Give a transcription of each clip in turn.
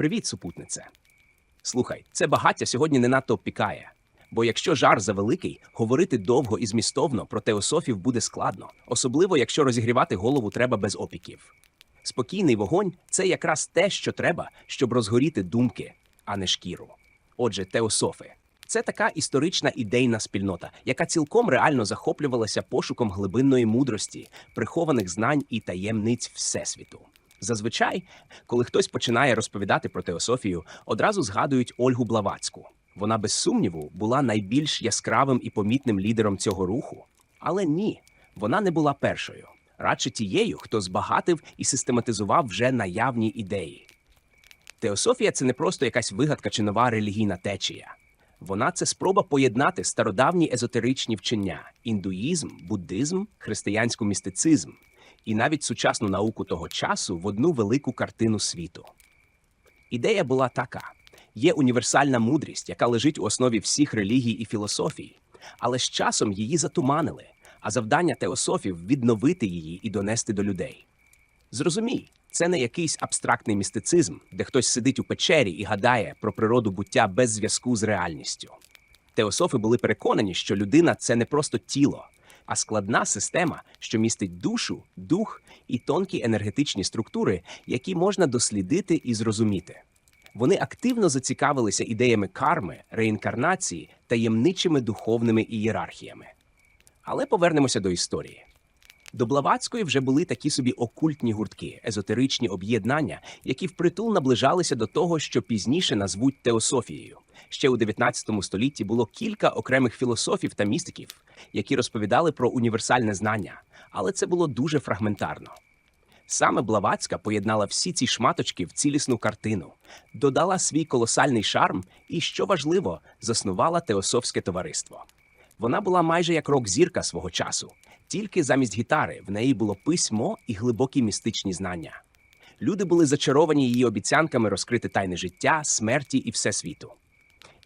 Привіт, супутнице. Слухай, це багаття сьогодні не надто обпікає. Бо якщо жар завеликий, говорити довго і змістовно про теософів буде складно, особливо якщо розігрівати голову треба без опіків. Спокійний вогонь це якраз те, що треба, щоб розгоріти думки, а не шкіру. Отже, теософи це така історична ідейна спільнота, яка цілком реально захоплювалася пошуком глибинної мудрості, прихованих знань і таємниць Всесвіту. Зазвичай, коли хтось починає розповідати про теософію, одразу згадують Ольгу Блаватську. Вона, без сумніву, була найбільш яскравим і помітним лідером цього руху. Але ні, вона не була першою, радше тією, хто збагатив і систематизував вже наявні ідеї. Теософія це не просто якась вигадка чи нова релігійна течія. Вона це спроба поєднати стародавні езотеричні вчення індуїзм, буддизм, християнську містицизм і навіть сучасну науку того часу в одну велику картину світу. Ідея була така: є універсальна мудрість, яка лежить у основі всіх релігій і філософій, але з часом її затуманили, а завдання теософів відновити її і донести до людей. Зрозумій, це не якийсь абстрактний містицизм, де хтось сидить у печері і гадає про природу буття без зв'язку з реальністю. Теософи були переконані, що людина це не просто тіло, а складна система, що містить душу, дух і тонкі енергетичні структури, які можна дослідити і зрозуміти. Вони активно зацікавилися ідеями карми, реінкарнації, таємничими духовними ієрархіями. Але повернемося до історії. До Блаватської вже були такі собі окультні гуртки, езотеричні об'єднання, які впритул наближалися до того, що пізніше назвуть теософією. Ще у 19 столітті було кілька окремих філософів та містиків, які розповідали про універсальне знання, але це було дуже фрагментарно. Саме Блаватська поєднала всі ці шматочки в цілісну картину, додала свій колосальний шарм і, що важливо, заснувала теософське товариство. Вона була майже як рок-зірка свого часу, тільки замість гітари в неї було письмо і глибокі містичні знання. Люди були зачаровані її обіцянками розкрити тайне життя, смерті і всесвіту.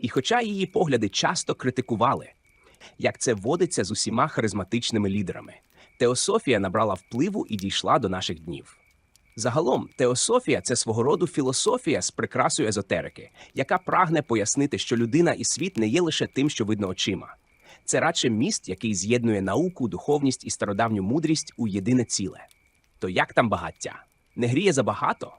І хоча її погляди часто критикували, як це водиться з усіма харизматичними лідерами, теософія набрала впливу і дійшла до наших днів. Загалом, теософія це свого роду філософія з прикрасою езотерики, яка прагне пояснити, що людина і світ не є лише тим, що видно очима. Це радше міст, який з'єднує науку, духовність і стародавню мудрість у єдине ціле. То як там багаття? Не гріє забагато?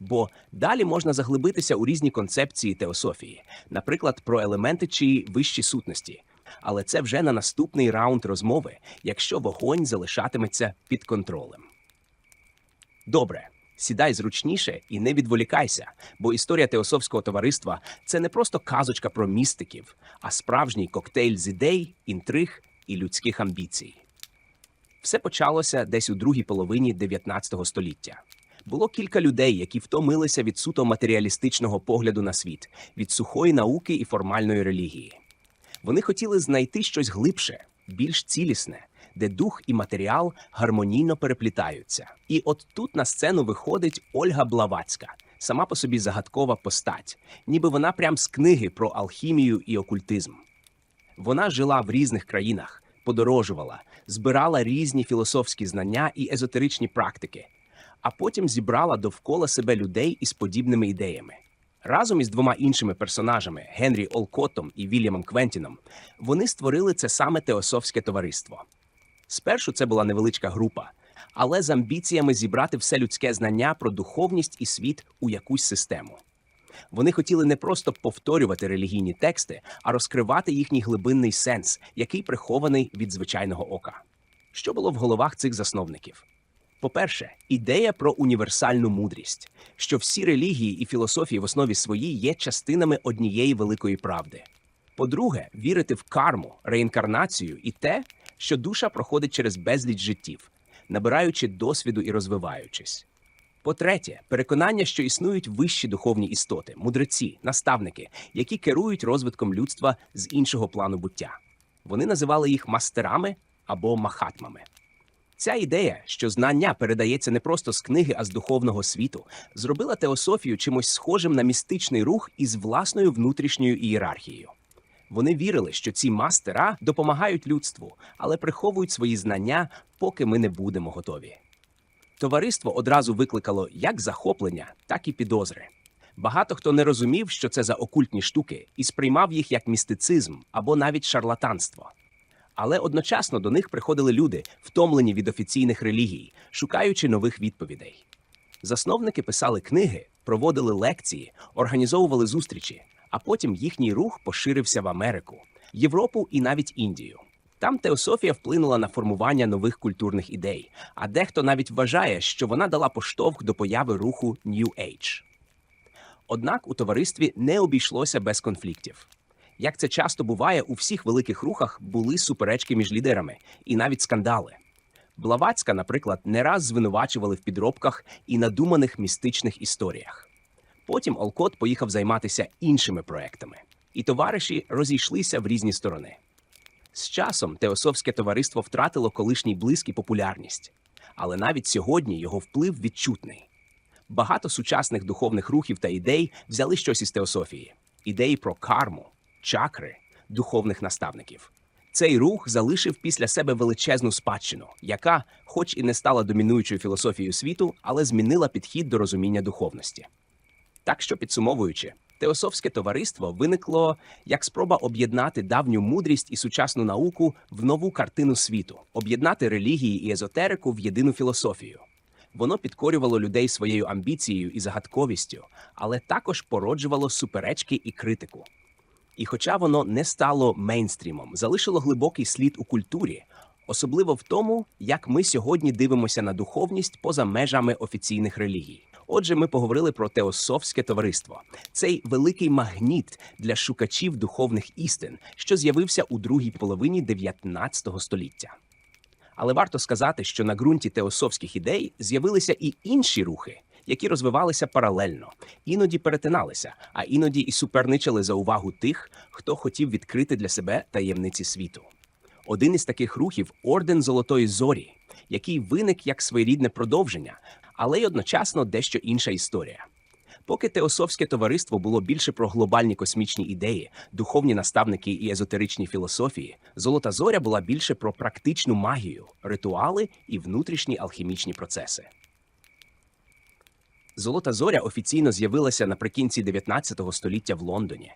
Бо далі можна заглибитися у різні концепції теософії, наприклад, про елементи чи вищі сутності. Але це вже на наступний раунд розмови, якщо вогонь залишатиметься під контролем. Добре, сідай зручніше і не відволікайся, бо історія теософського товариства це не просто казочка про містиків, а справжній коктейль з ідей, інтриг і людських амбіцій. Все почалося десь у другій половині 19 століття. Було кілька людей, які втомилися від суто матеріалістичного погляду на світ, від сухої науки і формальної релігії. Вони хотіли знайти щось глибше, більш цілісне, де дух і матеріал гармонійно переплітаються. І от тут на сцену виходить Ольга Блаватська, сама по собі загадкова постать, ніби вона прям з книги про алхімію і окультизм. Вона жила в різних країнах, подорожувала, збирала різні філософські знання і езотеричні практики, а потім зібрала довкола себе людей із подібними ідеями. Разом із двома іншими персонажами Генрі Олкотом і Вільямом Квентіном вони створили це саме теософське товариство. Спершу це була невеличка група, але з амбіціями зібрати все людське знання про духовність і світ у якусь систему. Вони хотіли не просто повторювати релігійні тексти, а розкривати їхній глибинний сенс, який прихований від звичайного ока. Що було в головах цих засновників? По-перше, ідея про універсальну мудрість, що всі релігії і філософії в основі своїй є частинами однієї великої правди. По-друге, вірити в карму, реінкарнацію і те, що душа проходить через безліч життів, набираючи досвіду і розвиваючись. По-третє, переконання, що існують вищі духовні істоти, мудреці, наставники, які керують розвитком людства з іншого плану буття. Вони називали їх мастерами або махатмами. Ця ідея, що знання передається не просто з книги, а з духовного світу, зробила теософію чимось схожим на містичний рух із власною внутрішньою ієрархією. Вони вірили, що ці мастера допомагають людству, але приховують свої знання, поки ми не будемо готові. Товариство одразу викликало як захоплення, так і підозри. Багато хто не розумів, що це за окультні штуки, і сприймав їх як містицизм або навіть шарлатанство. Але одночасно до них приходили люди, втомлені від офіційних релігій, шукаючи нових відповідей. Засновники писали книги, проводили лекції, організовували зустрічі, а потім їхній рух поширився в Америку, Європу і навіть Індію. Там теософія вплинула на формування нових культурних ідей, а дехто навіть вважає, що вона дала поштовх до появи руху New Age. Однак у товаристві не обійшлося без конфліктів. Як це часто буває, у всіх великих рухах були суперечки між лідерами і навіть скандали. Блаватська, наприклад, не раз звинувачували в підробках і надуманих містичних історіях. Потім Олкот поїхав займатися іншими проектами, і товариші розійшлися в різні сторони. З часом Теософське товариство втратило колишній блиск і популярність, але навіть сьогодні його вплив відчутний. Багато сучасних духовних рухів та ідей взяли щось із теософії: ідеї про карму, чакри, духовних наставників. Цей рух залишив після себе величезну спадщину, яка, хоч і не стала домінуючою філософією світу, але змінила підхід до розуміння духовності. Так що, підсумовуючи, теософське товариство виникло як спроба об'єднати давню мудрість і сучасну науку в нову картину світу, об'єднати релігії і езотерику в єдину філософію. Воно підкорювало людей своєю амбіцією і загадковістю, але також породжувало суперечки і критику. І хоча воно не стало мейнстрімом, залишило глибокий слід у культурі, особливо в тому, як ми сьогодні дивимося на духовність поза межами офіційних релігій. Отже, ми поговорили про теософське товариство, цей великий магніт для шукачів духовних істин, що з'явився у другій половині 19 століття. Але варто сказати, що на ґрунті теософських ідей з'явилися і інші рухи, які розвивалися паралельно, іноді перетиналися, а іноді і суперничали за увагу тих, хто хотів відкрити для себе таємниці світу. Один із таких рухів орден Золотої Зорі, який виник як своєрідне продовження, але й одночасно дещо інша історія. Поки теософське товариство було більше про глобальні космічні ідеї, духовні наставники і езотеричні філософії, Золота зоря була більше про практичну магію, ритуали і внутрішні алхімічні процеси. Золота зоря офіційно з'явилася наприкінці 19 століття в Лондоні.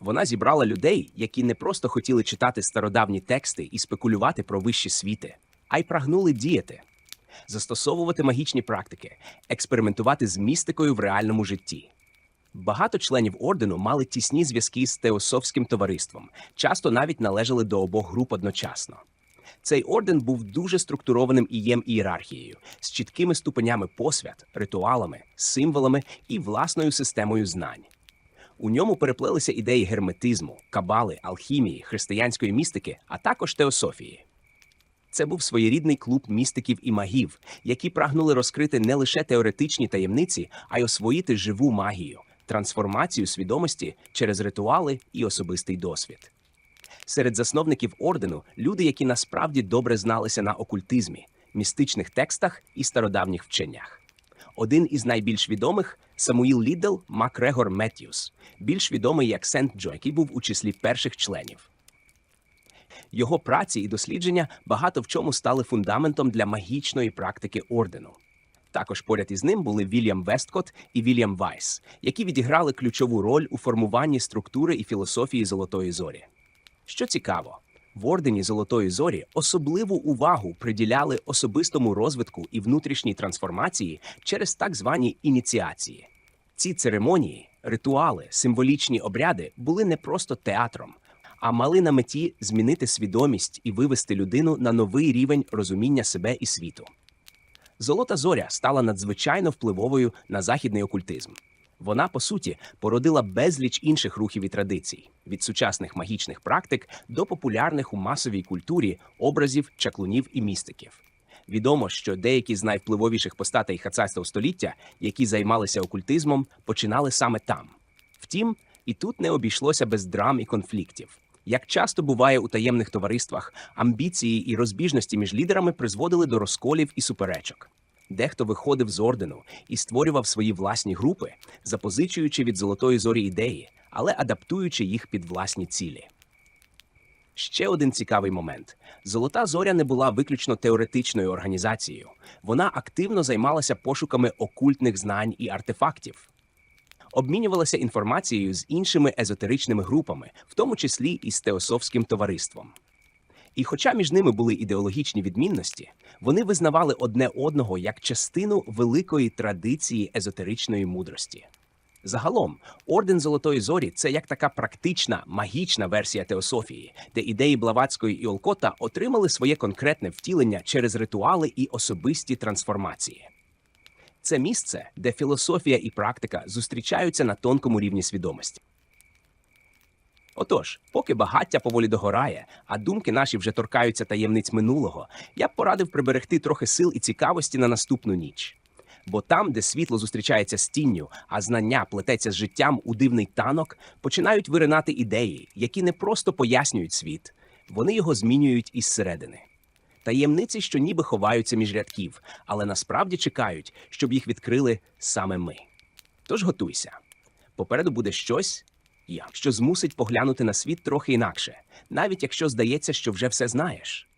Вона зібрала людей, які не просто хотіли читати стародавні тексти і спекулювати про вищі світи, а й прагнули діяти, застосовувати магічні практики, експериментувати з містикою в реальному житті. Багато членів ордену мали тісні зв'язки з теософським товариством, часто навіть належали до обох груп одночасно. Цей орден був дуже структурованим ієм ієрархією, з чіткими ступенями посвят, ритуалами, символами і власною системою знань. У ньому переплелися ідеї герметизму, кабали, алхімії, християнської містики, а також теософії. Це був своєрідний клуб містиків і магів, які прагнули розкрити не лише теоретичні таємниці, а й освоїти живу магію, трансформацію свідомості через ритуали і особистий досвід. Серед засновників ордену люди, які насправді добре зналися на окультизмі, містичних текстах і стародавніх вченнях. Один із найбільш відомих Самуїл Лідл Макрегор Меттьюс, більш відомий як Сент Джо, який був у числі перших членів. Його праці і дослідження багато в чому стали фундаментом для магічної практики ордену. Також поряд із ним були Вільям Весткот і Вільям Вайс, які відіграли ключову роль у формуванні структури і філософії Золотої зорі. Що цікаво, в ордені Золотої зорі особливу увагу приділяли особистому розвитку і внутрішній трансформації через так звані ініціації. Ці церемонії, ритуали, символічні обряди були не просто театром, а мали на меті змінити свідомість і вивести людину на новий рівень розуміння себе і світу. Золота зоря стала надзвичайно впливовою на західний окультизм. Вона, по суті, породила безліч інших рухів і традицій від сучасних магічних практик до популярних у масовій культурі образів, чаклунів і містиків. Відомо, що деякі з найвпливовіших постатей хацайського століття, які займалися окультизмом, починали саме там. Втім, і тут не обійшлося без драм і конфліктів. Як часто буває у таємних товариствах, амбіції і розбіжності між лідерами призводили до розколів і суперечок. Дехто виходив з ордену і створював свої власні групи, запозичуючи від золотої зорі ідеї, але адаптуючи їх під власні цілі. Ще один цікавий момент: Золота зоря не була виключно теоретичною організацією, вона активно займалася пошуками окультних знань і артефактів. обмінювалася інформацією з іншими езотеричними групами, в тому числі і з Теософським товариством. І хоча між ними були ідеологічні відмінності, вони визнавали одне одного як частину великої традиції езотеричної мудрості. Загалом, орден Золотої Зорі це як така практична магічна версія теософії, де ідеї Блаватської і Олкота отримали своє конкретне втілення через ритуали і особисті трансформації. Це місце, де філософія і практика зустрічаються на тонкому рівні свідомості. Отож, поки багаття поволі догорає, а думки наші вже торкаються таємниць минулого, я б порадив приберегти трохи сил і цікавості на наступну ніч. Бо там, де світло зустрічається з тінню, а знання плететься з життям у дивний танок, починають виринати ідеї, які не просто пояснюють світ, вони його змінюють із середини. Таємниці, що ніби ховаються між рядків, але насправді чекають, щоб їх відкрили саме ми. Тож готуйся. Попереду буде щось, що змусить поглянути на світ трохи інакше, навіть якщо здається, що вже все знаєш.